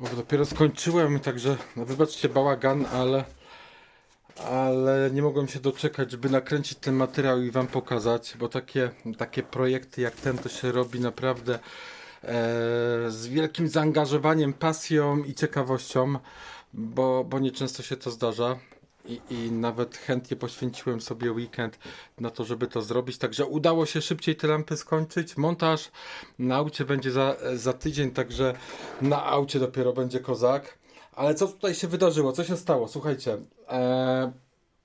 Bo dopiero skończyłem, także no wybaczcie bałagan, ale ale nie mogłem się doczekać, żeby nakręcić ten materiał i wam pokazać, bo takie, takie projekty jak ten to się robi naprawdę e, z wielkim zaangażowaniem, pasją i ciekawością, bo, bo nieczęsto się to zdarza. I, I nawet chętnie poświęciłem sobie weekend na to, żeby to zrobić. Także udało się szybciej te lampy skończyć. Montaż na aucie będzie za, za tydzień, także na aucie dopiero będzie kozak. Ale co tutaj się wydarzyło? Co się stało? Słuchajcie, e,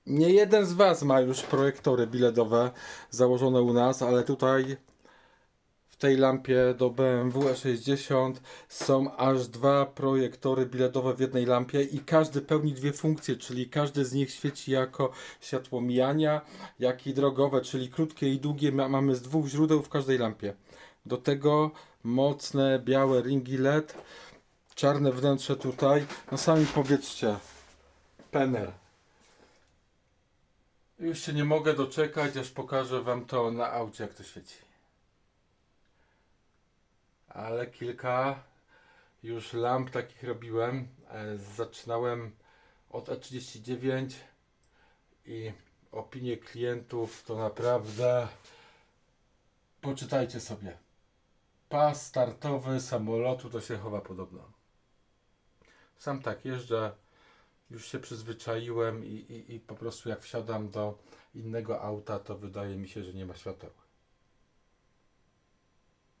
nie jeden z Was ma już projektory biletowe założone u nas, ale tutaj w tej lampie do BMW E60 są aż dwa projektory biletowe w jednej lampie i każdy pełni dwie funkcje, czyli każdy z nich świeci jako światło mijania, jak i drogowe, czyli krótkie i długie ma, mamy z dwóch źródeł w każdej lampie. Do tego mocne białe ringi LED, czarne wnętrze tutaj. No sami powiedzcie, pener. Już się nie mogę doczekać, aż pokażę Wam to na aucie, jak to świeci. Ale kilka już lamp takich robiłem. E, Zaczynałem od E39 i opinie klientów to naprawdę poczytajcie sobie. Pas startowy samolotu to się chowa podobno. Sam tak jeżdżę, już się przyzwyczaiłem i, i, i po prostu jak wsiadam do innego auta, to wydaje mi się, że nie ma świateł.